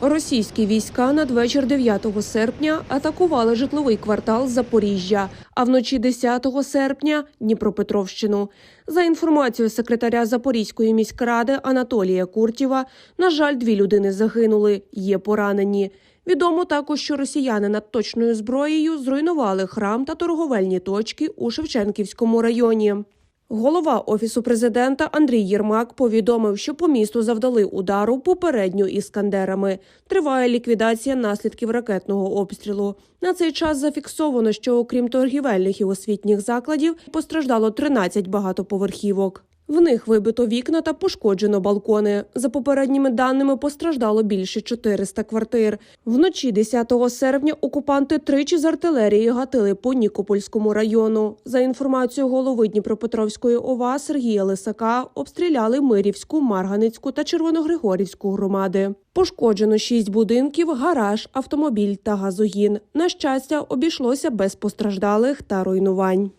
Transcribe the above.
Російські війська надвечір 9 серпня атакували житловий квартал Запоріжжя, а вночі 10 серпня Дніпропетровщину. За інформацією секретаря Запорізької міськради Анатолія Куртєва, на жаль, дві людини загинули, є поранені. Відомо також, що росіяни над точною зброєю зруйнували храм та торговельні точки у Шевченківському районі. Голова офісу президента Андрій Єрмак повідомив, що по місту завдали удару попередньо іскандерами. Триває ліквідація наслідків ракетного обстрілу. На цей час зафіксовано, що окрім торгівельних і освітніх закладів постраждало 13 багатоповерхівок. В них вибито вікна та пошкоджено балкони. За попередніми даними постраждало більше 400 квартир. Вночі 10 серпня окупанти тричі з артилерії гатили по Нікопольському району. За інформацією голови Дніпропетровської ОВА Сергія Лисака, обстріляли Мирівську, Марганицьку та Червоногригорівську громади. Пошкоджено шість будинків, гараж, автомобіль та газогін. На щастя, обійшлося без постраждалих та руйнувань.